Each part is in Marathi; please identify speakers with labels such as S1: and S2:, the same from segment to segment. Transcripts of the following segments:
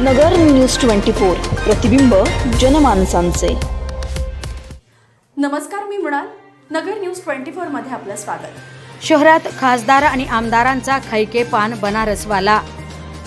S1: नगर न्यूज ट्वेंटी फोर प्रतिबिंब जनमानसांचे.
S2: नमस्कार मी मृणाल. नगर न्यूज ट्वेंटी फोरमध्ये आपलं स्वागत.
S3: शहरात खासदार आणि आमदारांचा खैके पान बनारसवाला.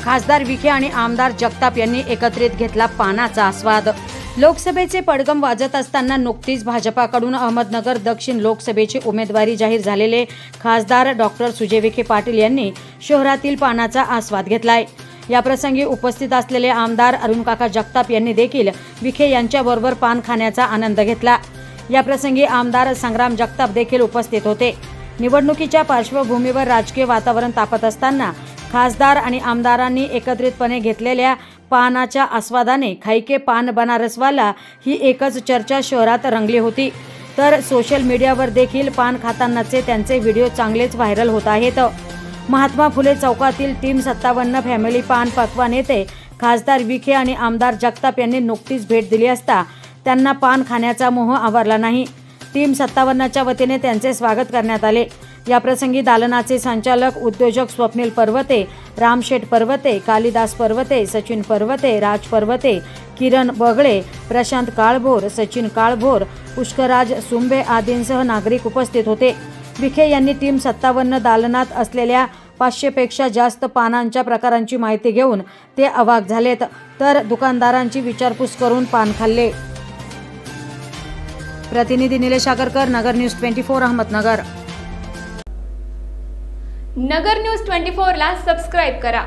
S3: खासदार विखे आणि आमदार जगताप यांनी एकत्रित घेतला पानाचा आस्वाद. लोकसभेचे पडगम वाजत असताना नुकतीच भाजपाकडून अहमदनगर दक्षिण लोकसभेची उमेदवारी जाहीर झालेले खासदार डॉक्टर सुजय विखे पाटील यांनी शहरातील पानाचा आस्वाद घेतलाय. याप्रसंगी उपस्थित असलेले आमदार अरुणकाका जगताप यांनी देखील विखे यांच्याबरोबर पान खाण्याचा आनंद घेतला. याप्रसंगी आमदार संग्राम जगताप देखील उपस्थित होते. निवडणुकीच्या पार्श्वभूमीवर राजकीय वातावरण तापत असताना खासदार आणि आमदारांनी एकत्रितपणे घेतलेल्या पानाच्या आस्वादाने खाईके पान बनारसवाला ही एकच चर्चा शहरात रंगली होती. तर सोशल मीडियावर देखील पान खातानाचे त्यांचे व्हिडिओ चांगलेच व्हायरल होत आहेत. महात्मा फुले चौकातील टीम सत्तावन्न फॅमिली पान पकवान येथे खासदार विखे आणि आमदार जगताप यांनी नुकतीच भेट दिली असता त्यांना पान खाण्याचा मोह आवरला नाही. टीम सत्तावन्नच्या वतीने त्यांचे स्वागत करण्यात आले. याप्रसंगी दालनाचे संचालक उद्योजक स्वप्नील पर्वते रामशेठ पर्वते कालिदास पर्वते सचिन पर्वते राज पर्वते किरण बगळे प्रशांत काळभोर सचिन काळभोर पुष्कराज सुंबे आदींसह नागरिक उपस्थित होते. विखे यांनी टीम सत्तावन्न दालनात असलेल्या पाचशेपेक्षा जास्त पानांच्या प्रकारांची माहिती घेऊन ते अवाक झालेत. तर दुकानदारांची विचारपूस करून पान खाल्ले. प्रतिनिधी Nilesh Agarkar Nagar news twenty four Ahmednagar.
S4: Nagar news twenty फोरला सबस्क्राईब करा.